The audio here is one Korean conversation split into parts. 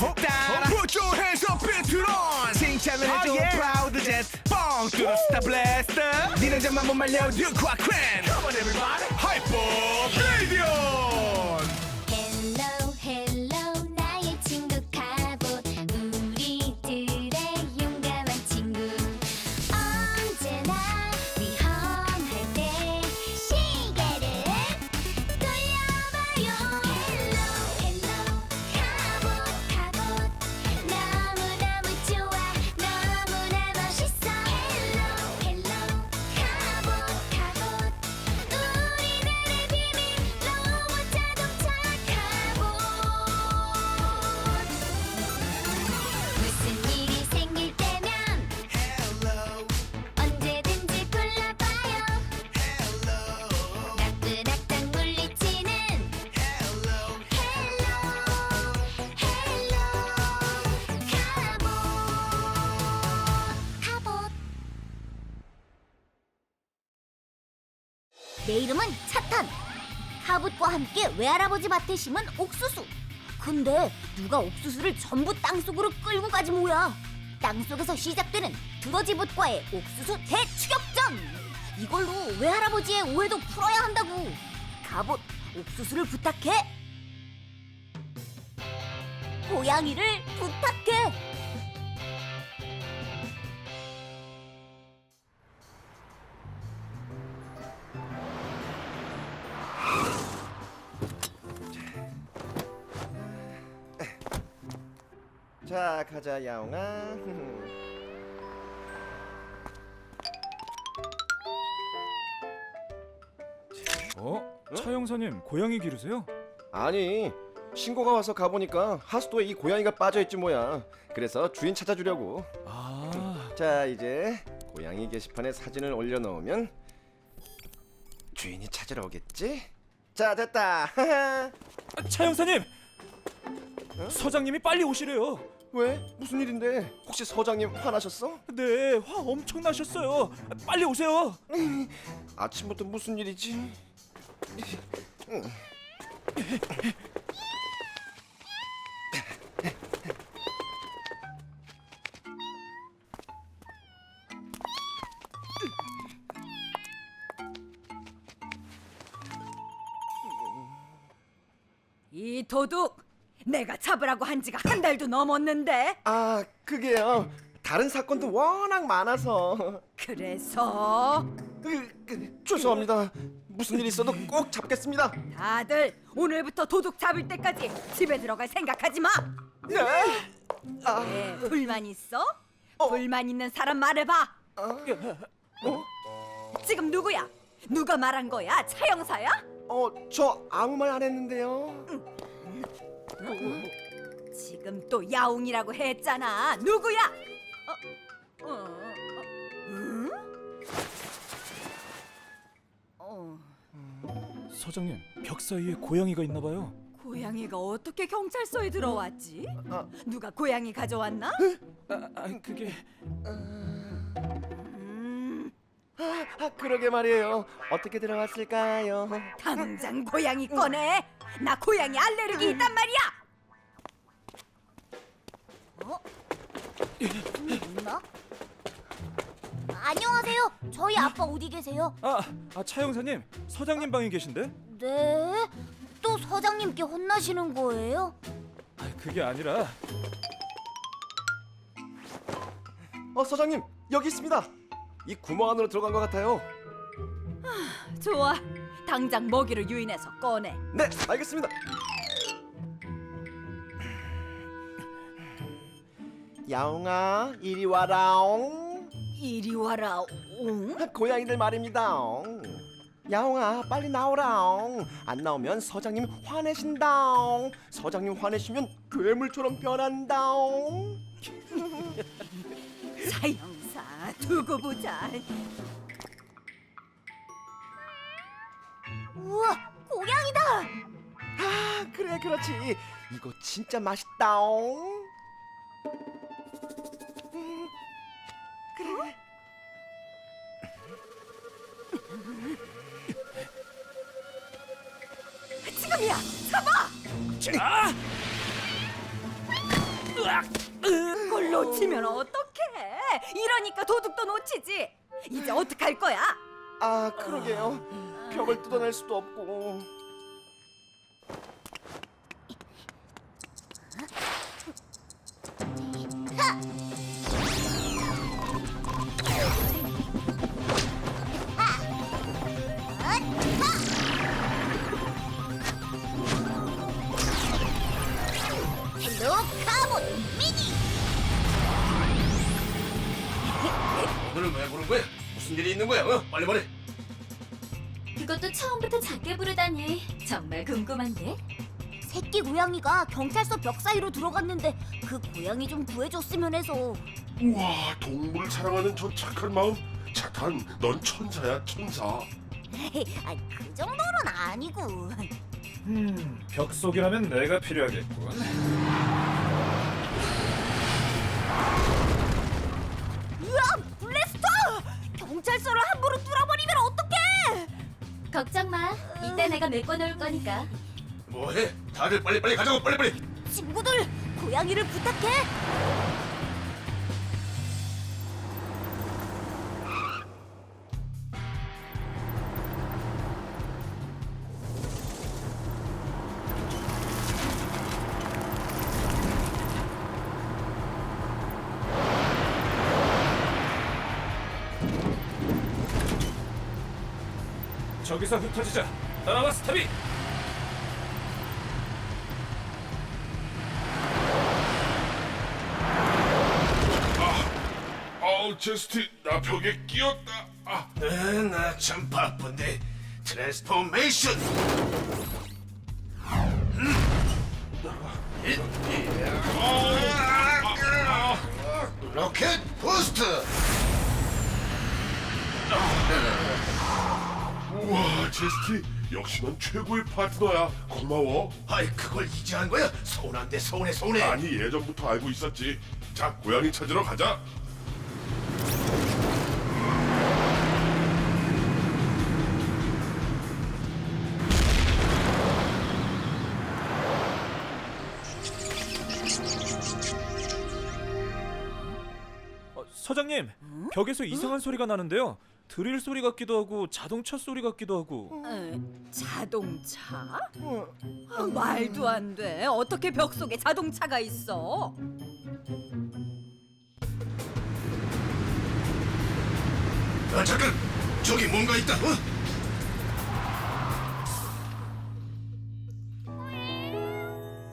따라 Put your hands up and turn on 칭찬을 해줘 oh, yeah. Proud Jet 뻥 뚫었어 다 Blaster 니네 잠만 못 말려 You Quack Queen Come on everybody Hype Radio 내 이름은 차탄. 카봇과 함께 외할아버지 밭에 심은 옥수수. 근데 누가 옥수수를 전부 땅속으로 끌고 가지 뭐야? 땅속에서 시작되는 두더지 붓과의 옥수수 대추격전. 이걸로 외할아버지의 오해도 풀어야 한다고. 갑옷, 옥수수를 부탁해. 고양이를 부탁해. 가자 야옹아 어? 차 형사님 고양이 기르세요? 아니 신고가 와서 가보니까 하수도에 이 고양이가 빠져있지 뭐야 그래서 주인 찾아주려고 아, 자 이제 고양이 게시판에 사진을 올려놓으면 주인이 찾으러 오겠지? 자 됐다 차 형사님! 서장님이 빨리 오시래요. 왜? 무슨 일인데? 혹시 서장님 화나셨어? 네, 화 엄청 나셨어요. 빨리 오세요. 아침부터 무슨 일이지? 이 도둑 내가 잡으라고 한 지가 한 달도 넘었는데 아 그게요 다른 사건도 워낙 많아서 그래서 으, 그, 죄송합니다 무슨 일 있어도 꼭 잡겠습니다 다들 오늘부터 도둑 잡을 때까지 집에 들어갈 생각하지 마. 네? 아, 네, 불만 있어? 어. 불만 있는 사람 말해봐. 어? 지금 누구야? 누가 말한 거야? 차 형사야? 어, 저 아무 말 안 했는데요. 지금 또 야옹이라고 했잖아. 누구야? 어, 어, 어, 응? 어, 서장님, 벽 사이에 고양이가 있나 봐요. 고양이가 어떻게 경찰서에 들어왔지? 아. 누가 고양이 가져왔나? 아, 아 그게 음, 아, 그러게 말이에요. 어떻게 들어왔을까요? 당장 고양이 꺼내. 나 고양이 알레르기 있단 말이야. 어? 있나? 안녕하세요. 저희 아빠 어디 계세요? 아, 아, 차 형사님, 서장님 방에 계신데? 네. 또 서장님께 혼나시는 거예요? 아, 그게 아니라 어, 서장님, 여기 있습니다. 이 구멍 안으로 들어간 것 같아요. 좋아. 당장 먹이를 유인해서 꺼내. 네, 알겠습니다. 야옹아, 이리 와라옹. 이리 와라. 옹? 고양이들 말입니다. 야옹아, 빨리 나오라옹. 안 나오면 서장님 화내신다옹. 서장님 화내시면 괴물처럼 변한다옹. 차 형사 두고 보자. 우와, 고양이다. 아 그래 그렇지 이거 진짜 맛있다옹 음, 그래 지금이야. 잡아. 자! 으악! 으, 그걸 놓치면 어떡해? 이러니까 도둑도 놓치지. 이제 어떡할 거야? 아 그러게요. 벽을 뜯어낼 수도 없고. 헬로 카본 미니. 오늘은 왜 부른 거야? 무슨 일이 있는 거야? 어? 빨리 말해. 그것도 처음부터 작게 부르다니 정말 궁금한데 새끼 고양이가 경찰서 벽 사이로 들어갔는데 그 고양이 좀 구해줬으면 해서. 우와 동물을 사랑하는 저 착한 마음 착한 넌 천사야 천사 아, 그 정도는 아니고. 음, 벽 속이라면 내가 필요하겠군. 경찰서를 함부로 뚫어버리면 어떡해! 걱정 마 이따 내가 메꿔놓을 거니까 뭐해? 다들 빨리 빨리 가자고 빨리 빨리. 친구들, 고양이를 부탁해! 저기서 흩어지자. 따라와 스타비. 아우 제스티 나 벽에 끼었다 아나참 바쁜데. 트랜스포메이션. 로켓 부스트. 우 와 제스티 역시 넌 최고의 파트너야 고마워 아이 그걸 이제 한 거야? 서운한데 서운해 서운해. 아니 예전부터 알고 있었지 자 고양이 찾으러 가자 어, 서장님, 벽에서 이상한 소리가 나는데요. 드릴 소리 같기도 하고 자동차 소리 같기도 하고. 에, 자동차? 아, 말도 안 돼. 어떻게 벽 속에 자동차가 있어? 아, 잠깐 저기 뭔가 있다. 어?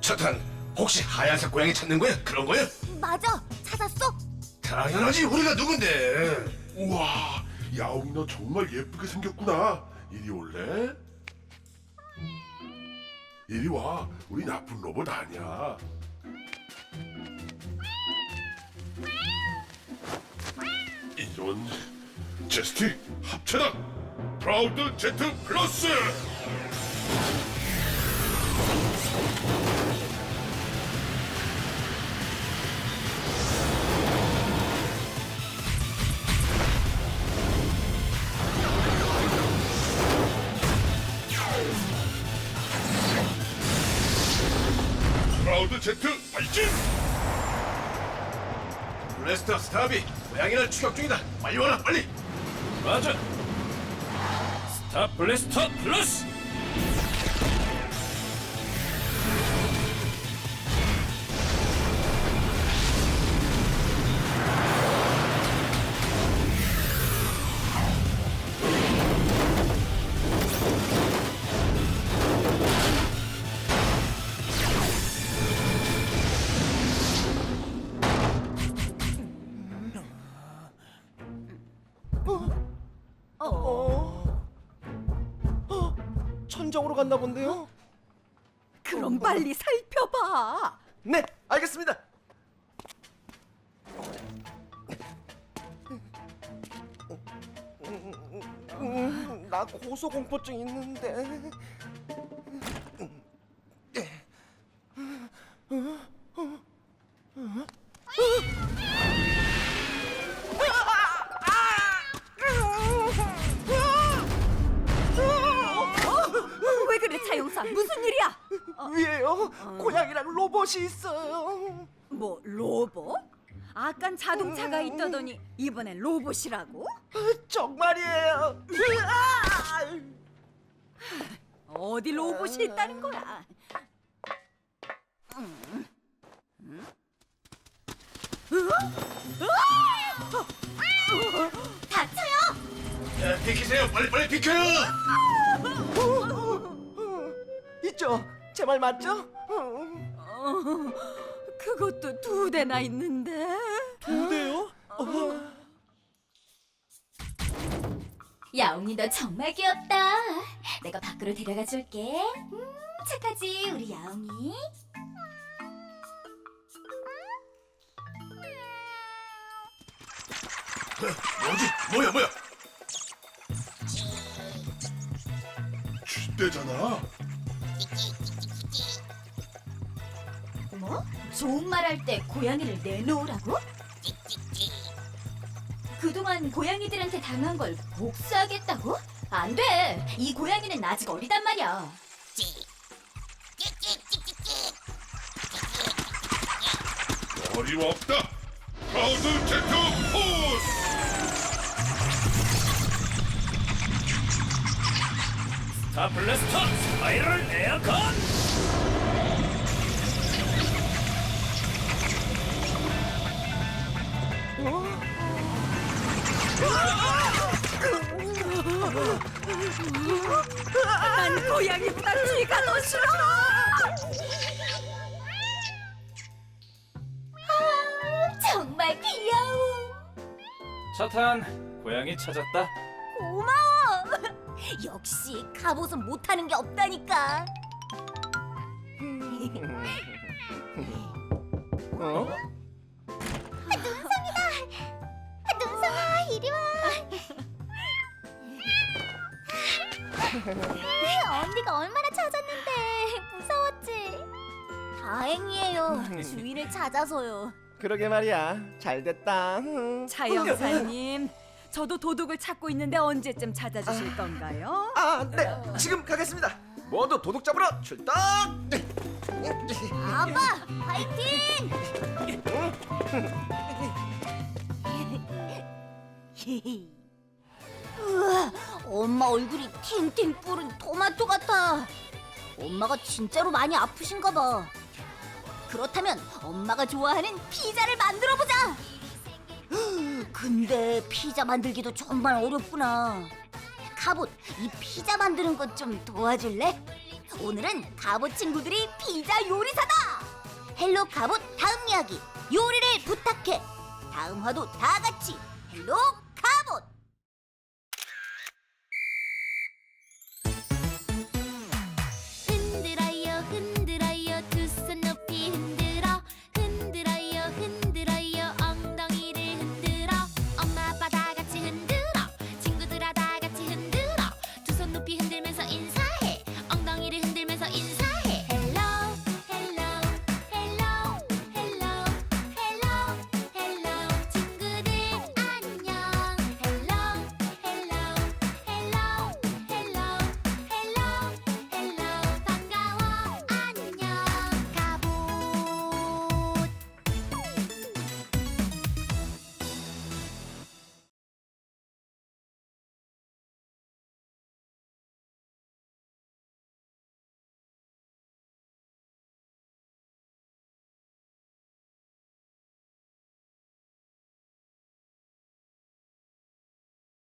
차탄 혹시 하얀색 고양이 찾는 거야? 그런 거야? 맞아! 찾았어? 당연하지 우리가 누군데? 우와 야옹이 너 정말 예쁘게 생겼구나. 이리 올래? 이리 와. 우리 나쁜 로봇 아니야. 이런 제스티 합체다. 프라우드 제트 플러스 프라우드 제트 발진 블래스터 스타비 고양이를 추격 중이다. 빨리 와라 빨리. 맞아. 스타 블래스터 플러스. 천정으로 갔나 본데요? 그럼 빨리 살펴봐. 네, 알겠습니다. 음, 나 고소공포증 있는데. 뭐 로봇? 아깐 자동차가 있다더니 이번엔 로봇이라고? 정말이에요. 어디 로봇이 있다는 거야? 닥쳐요! 비키세요. 빨리 빨리 비켜요. 있죠. 제 말 맞죠? 어, 그것도 두 대나 있는데. 두 대요? 야옹이 너 정말 귀엽다. 내가 밖으로 데려가 줄게. 음, 착하지 우리 야옹이. 뭐지? 뭐야 뭐야? 쥐떼잖아. 뭐? 좋은 말 할 때 고양이를 내놓으라고? 그동안 고양이들한테 당한 걸 복수하겠다고? 안 돼. 이 고양이는 아직 어리단 말이야. 어림없다. 크라우드 제트 포스. 다 블래스터 스파이럴 에어컨! 난 고양이보다 쥐가 더 싫어. 정말 귀여워. 차탄 고양이 찾았다. 고마워! 역시 갑옷은 못하는 게 없다니까. 어? 이리 와. 언니가 얼마나 찾았는데 무서웠지. 다행이에요. 주인을 찾아서요. 그러게 말이야. 잘 됐다. 차 영사님, 저도 도둑을 찾고 있는데 언제쯤 찾아주실 건가요? 아, 네. 지금 가겠습니다. 모두 도둑 잡으러 출동. 아빠, 파이팅! 우와, 엄마 얼굴이 팅팅 뿌른 토마토 같아. 엄마가 진짜로 많이 아프신가 봐. 그렇다면 엄마가 좋아하는 피자를 만들어 보자. 근데 피자 만들기도 정말 어렵구나. 갑옷, 이 피자 만드는 것 좀 도와줄래? 오늘은 갑옷 친구들이 피자 요리사다. 헬로 갑옷 다음 이야기 요리를 부탁해. 다음 화도 다 같이 헬로 can